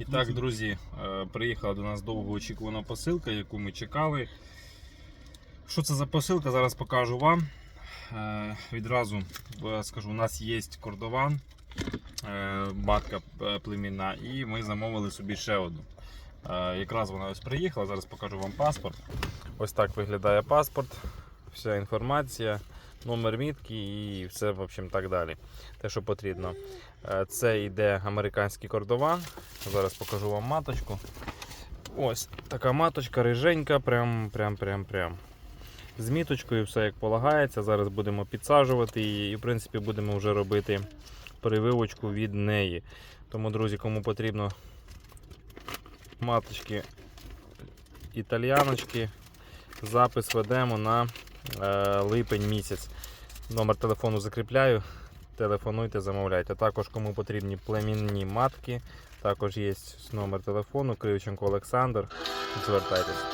І так, друзі, е, приїхала до нас довгоочікувана посилка, яку ми чекали. Що це за посилка? Зараз покажу вам. Е, Відразу е, скажу, у нас є кордован, матка е, племінна, і ми замовили собі ще одну. Якраз вона ось приїхала, зараз покажу вам паспорт. Ось так виглядає паспорт, вся інформація, номер мітки і все в общем, так далі. Те, що потрібно. Е, Це йде американський кордован. Зараз покажу вам маточку. Ось така маточка риженька, прям, прям, прям, прям. З міточкою все як полагається. Зараз будемо підсаджувати її і, в принципі, будемо вже робити прививочку від неї. Тому, друзі, кому потрібно маточки італіяночки, запис ведемо на липень місяць. Номер телефону закріпляю. Телефонуйте, замовляйте. Також кому потрібні племінні матки, також є номер телефону Кривченко Олександр. Звертайтесь.